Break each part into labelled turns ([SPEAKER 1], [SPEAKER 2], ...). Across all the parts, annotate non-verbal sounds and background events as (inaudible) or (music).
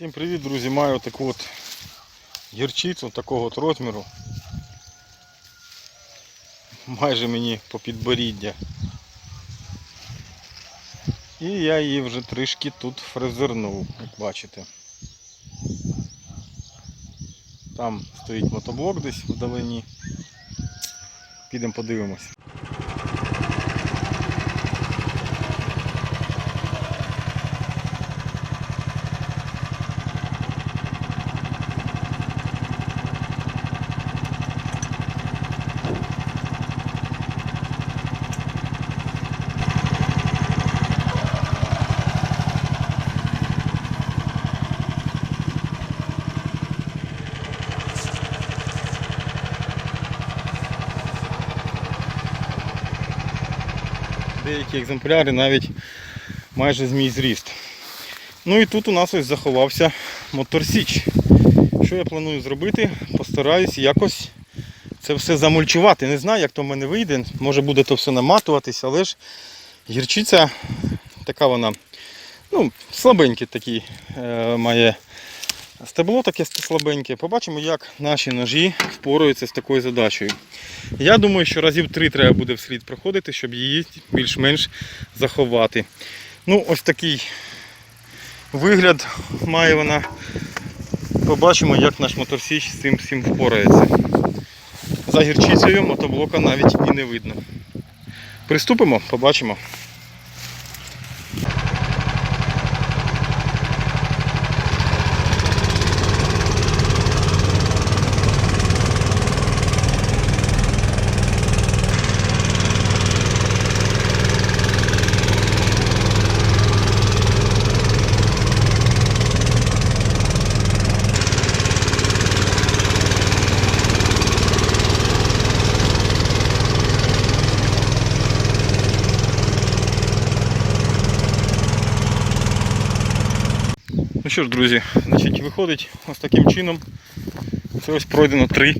[SPEAKER 1] Всім привіт, друзі! Маю таку от гірчицю такого от розміру. Майже мені по підборіддя. І я її вже трішки тут фрезернув, як бачите. Там стоїть мотоблок десь вдалині. Підемо подивимось. Деякі екземпляри навіть майже з мій зріст. Ну і тут у нас ось заховався моторсіч. Що я планую зробити? Постараюсь якось це все замульчувати. Не знаю, як то в мене вийде. Може буде то все наматуватись, але ж гірчиця така вона ну, слабенький такий е, має стебло таке слабеньке. Побачимо, як наші ножі впораються з такою задачею. Я думаю, що разів три треба буде вслід проходити, щоб її більш-менш заховати. Ну, ось такий вигляд має вона. Побачимо, як наш моторсіч з цим всім впорається. За гірчицею мотоблока навіть і не видно. Приступимо, побачимо. Що ж, друзі, значить, виходить ось таким чином. Це ось пройдено три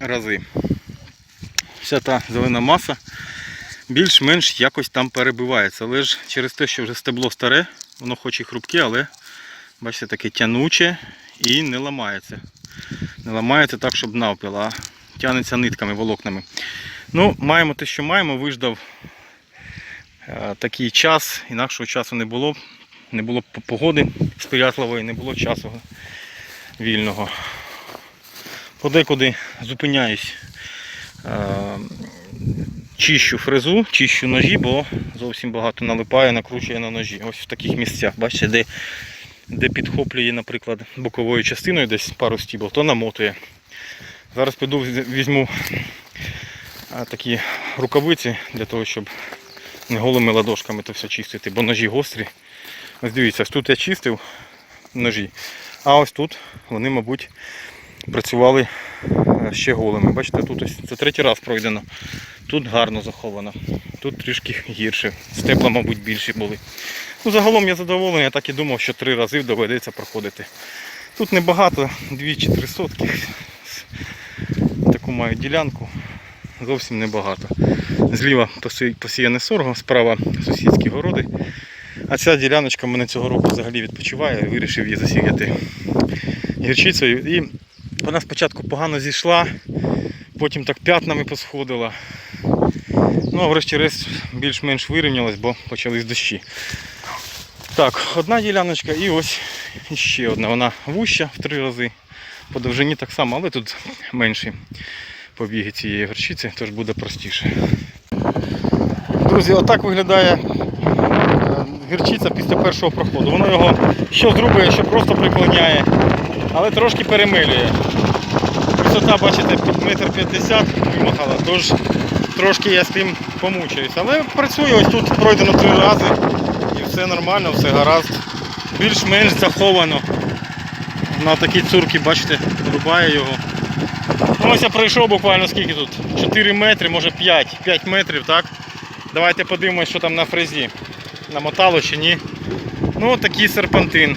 [SPEAKER 1] рази. Вся та зелена маса більш-менш якось там перебивається. Але ж через те, що вже стебло старе, воно хоч і хрупке, але бачите, таке тянуче і не ламається. Не ламається так, щоб навпіл, а тягнеться нитками, волокнами. Ну, маємо те, що маємо, виждав е, такий час, інакшого часу не було не було погоди сприятливої, не було часу вільного. Подекуди зупиняюсь, е, чищу фрезу, чищу ножі, бо зовсім багато налипає, накручує на ножі. Ось в таких місцях, бачите, де, де підхоплює, наприклад, боковою частиною десь пару стібл, то намотує. Зараз піду візьму е, такі рукавиці для того, щоб не голими ладошками то все чистити, бо ножі гострі. Ось дивіться, тут я чистив ножі, а ось тут вони, мабуть, працювали е, ще голими. Бачите, тут ось це третій раз пройдено. Тут гарно заховано, тут трішки гірше. Стебла, мабуть, більші були. Ну, загалом я задоволений, я так і думав, що три рази доведеться проходити. Тут небагато, 2 чи 3 сотки. Таку маю ділянку. Зовсім небагато. Зліва посіяне сорго, справа сусідські городи. А ця діляночка мене цього року взагалі відпочиває, вирішив її засіяти гірчицею. І вона спочатку погано зійшла, потім так п'ятнами посходила. Ну а врешті-решт більш-менш вирівнялась, бо почались дощі. Так, одна діляночка і ось ще одна. Вона вуща в три рази. По довжині так само, але тут менші побіги цієї горчиці, тож буде простіше. Друзі, отак виглядає гірчиця після першого проходу. Воно його що зрубує, що просто приклоняє, але трошки перемилює. Висота, бачите, метр п'ятдесят вимахала, тож трошки я з тим помучаюсь. Але працюю, ось тут пройдено три рази і все нормально, все гаразд. Більш-менш заховано. На такі цурки, бачите, рубає його. Ну, ось я пройшов буквально скільки тут? 4 метри, може 5, 5 метрів, так? Давайте подивимось, що там на фрезі. Намотало чи ні. Ну, такий серпантин.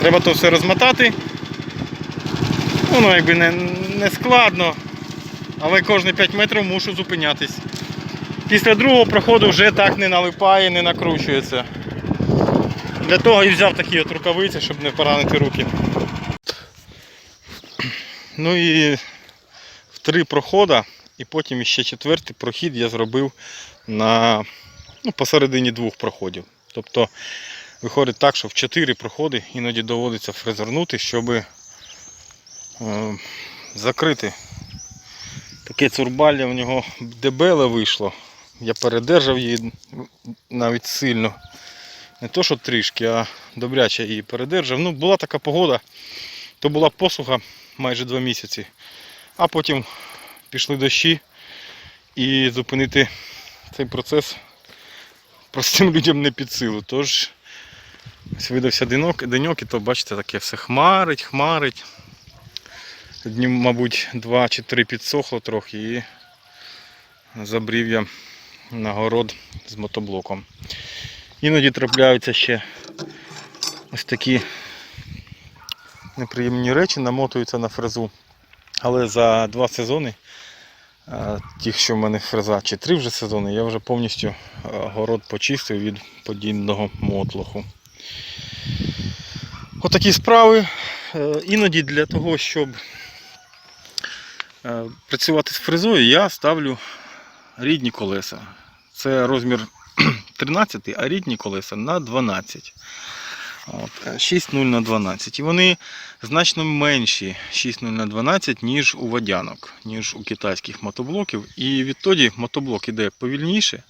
[SPEAKER 1] Треба то все розмотати. Воно якби не, не складно, але кожні 5 метрів мушу зупинятись. Після другого проходу вже так не налипає, не накручується. Для того і взяв такі от рукавиці, щоб не поранити руки. Ну і в три проходи, і потім ще четвертий прохід я зробив на ну, посередині двох проходів. Тобто виходить так, що в чотири проходи іноді доводиться фрезернути, щоб е, закрити. Таке цурбалля в нього дебеле вийшло. Я передержав її навіть сильно. Не то, що трішки, а добряче її передержав. Ну, була така погода, то була посуха майже два місяці. А потім пішли дощі і зупинити цей процес простим (laughs) людям не під силу. Тож видався деньок, деньок і то бачите, таке все хмарить, хмарить. Днів, мабуть, два чи три підсохло трохи і забрів я на город з мотоблоком. Іноді трапляються ще ось такі неприємні речі, намотуються на фрезу. Але за два сезони, ті, що в мене фреза, чи три вже сезони, я вже повністю город почистив від подібного мотлоху. Отакі справи. Е, Іноді для того, щоб е, працювати з фрезою, я ставлю рідні колеса. Це розмір (clears throat) 13, а рідні колеса на 12. От, е, 6,0 на 12. І вони значно менші 6,0 на 12, ніж у водянок, ніж у китайських мотоблоків. І відтоді мотоблок іде повільніше,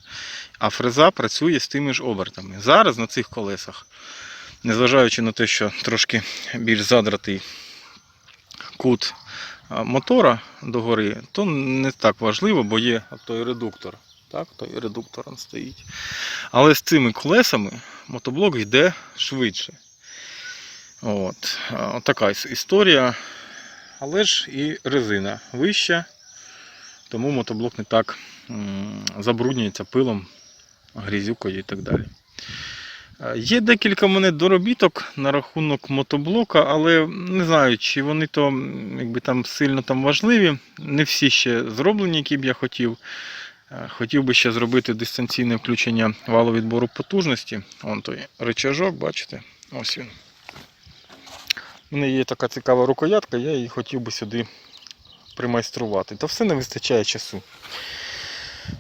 [SPEAKER 1] а фреза працює з тими ж обертами. Зараз на цих колесах, незважаючи на те, що трошки більш задратий кут мотора догори, то не так важливо, бо є той редуктор. Так, той редуктор он стоїть. Але з цими колесами мотоблок йде швидше. От. от така історія. Але ж і резина вища, тому мотоблок не так забруднюється пилом, грізюкою і так далі. Є декілька мене доробіток на рахунок мотоблока, але не знаю, чи вони то якби там сильно там важливі. Не всі ще зроблені, які б я хотів. Хотів би ще зробити дистанційне включення валу відбору потужності. Вон той рычажок, бачите? Ось він. У мене є така цікава рукоятка, я її хотів би сюди примайструвати. Та все не вистачає часу.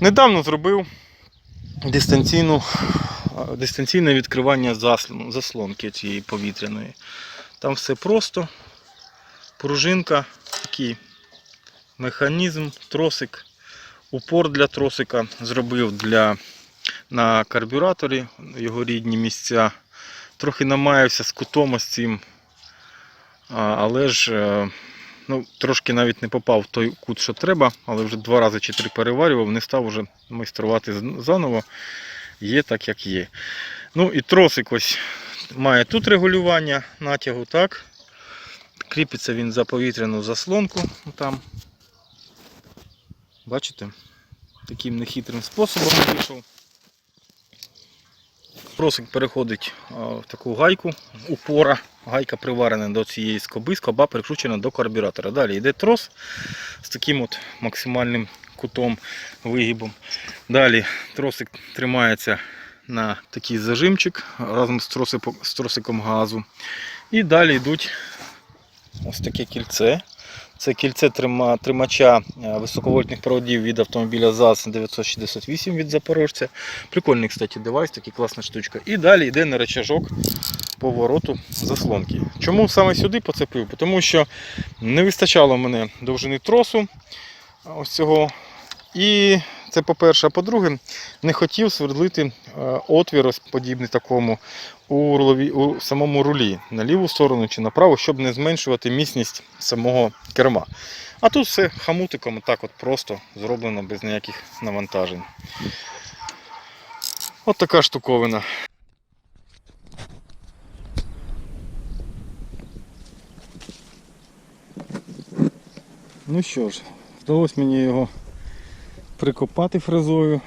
[SPEAKER 1] Недавно зробив дистанційну, дистанційне відкривання заслон- заслонки цієї повітряної. Там все просто. Пружинка, такий механізм, тросик. Упор для тросика зробив для, на карбюраторі його рідні місця. Трохи намаявся з кутом ось цим, але ж е, ну, трошки навіть не попав в той кут, що треба, але вже два рази чи три переварював, не став вже майструвати заново. Є так, як є. Ну і тросик ось має тут регулювання натягу, так. Кріпиться він за повітряну заслонку. Там. Бачите? Таким нехитрим способом вийшов. Тросик переходить в таку гайку, упора. Гайка приварена до цієї скоби, скоба прикручена до карбюратора. Далі йде трос з таким от максимальним кутом, вигибом. Далі тросик тримається на такий зажимчик разом з, з тросиком газу. І далі йдуть ось таке кільце. Це кільце тримача е, високовольтних проводів від автомобіля ЗАЗ 968 від Запорожця. Прикольний, кстати, девайс, така класна штучка. І далі йде на речажок повороту заслонки. Чому саме сюди поцепив? Тому що не вистачало мене довжини тросу ось цього. І це по-перше, а по-друге, не хотів свердлити е, отвір ось подібний такому у, рулові, у самому рулі на ліву сторону чи направо, щоб не зменшувати міцність самого керма. А тут все хамутиком так от просто зроблено без ніяких навантажень. От така штуковина. Ну що ж, вдалося мені його прикопати фрезою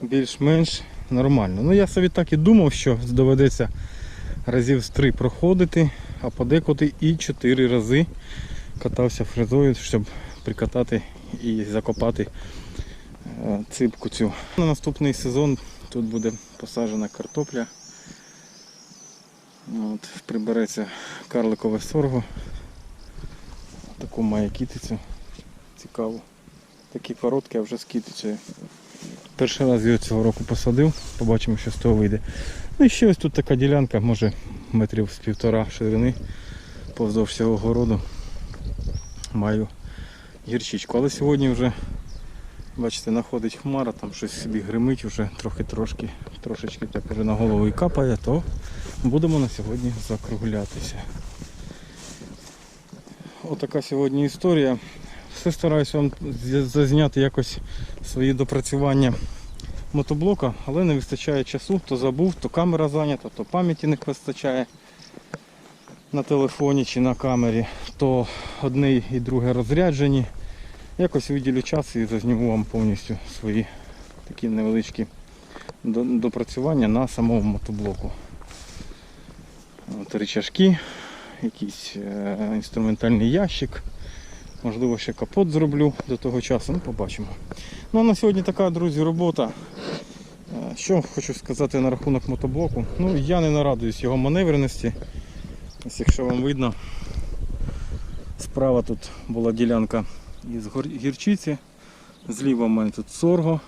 [SPEAKER 1] більш-менш нормально. Ну я собі так і думав, що доведеться разів з три проходити, а подекуди і чотири рази катався фрезою, щоб прикатати і закопати е, ципку цю. На наступний сезон тут буде посаджена картопля От, прибереться карликове сорго. Таку має кітицю. Цікаво. Такі короткі, а вже з. Перший раз його цього року посадив, побачимо, що з того вийде. Ну і ще ось тут така ділянка, може метрів з півтора ширини повздовж всього городу. Маю гірчичку. Але сьогодні вже, бачите, находить хмара, там щось собі гримить, вже трохи-трошки, трошечки так вже на голову і капає, то будемо на сьогодні закруглятися. Отака сьогодні історія. Все стараюся вам зазняти якось свої допрацювання мотоблока, але не вистачає часу, то забув, то камера зайнята, то пам'яті не вистачає на телефоні чи на камері, то одне і друге розряджені. Якось виділю час і зазніму вам повністю свої такі невеличкі допрацювання на самому мотоблоку. От рычажки, якийсь е, інструментальний ящик. Можливо, ще капот зроблю до того часу, ну побачимо. Ну а на сьогодні така, друзі, робота. Е, Що хочу сказати на рахунок мотоблоку. Ну, я не нарадуюсь його маневреності. Ось якщо вам видно, справа тут була ділянка із гірчиці, зліва в мене тут сорго.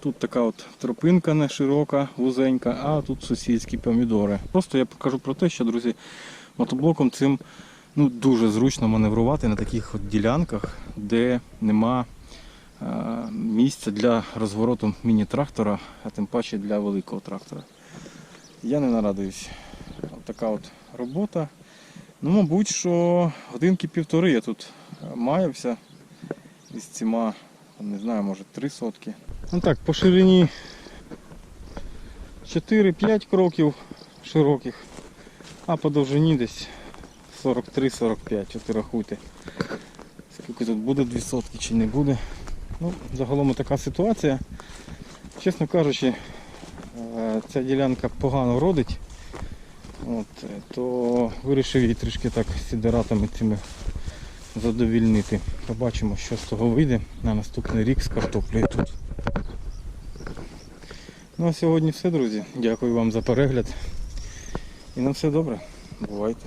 [SPEAKER 1] Тут така от тропинка не широка, вузенька, а тут сусідські помідори. Просто я покажу про те, що, друзі, мотоблоком цим ну, дуже зручно маневрувати на таких от ділянках, де нема е, місця для розвороту міні-трактора, а тим паче для великого трактора. Я не нарадуюсь. От така от робота. Ну, мабуть, що годинки півтори я тут е, маявся із цими, не знаю, може три сотки. Ну так, по ширині 4-5 кроків широких, а по довжині десь 43-45, от рахуйте. Скільки тут буде 2 сотки чи не буде. Ну, загалом така ситуація. Чесно кажучи, е, ця ділянка погано родить. От, е, то вирішив її трішки так сідератами цими задовільнити. Побачимо, що з того вийде на наступний рік з картоплею тут. Ну а сьогодні все, друзі. Дякую вам за перегляд. І на все добре. Бувайте.